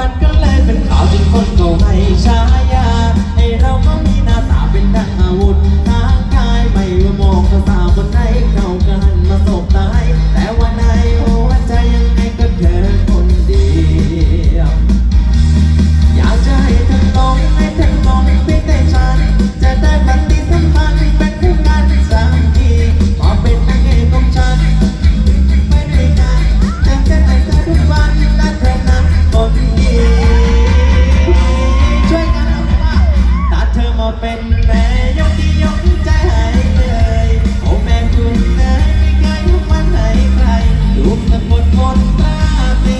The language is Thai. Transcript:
มันก็เลยเป็นข่าวจนคน เป็นแม่ยกที่ยกใจหาเลยโอแม่คุณนะไม่เคยทุกวันไหนใครลูกสะกดคนตาเป็น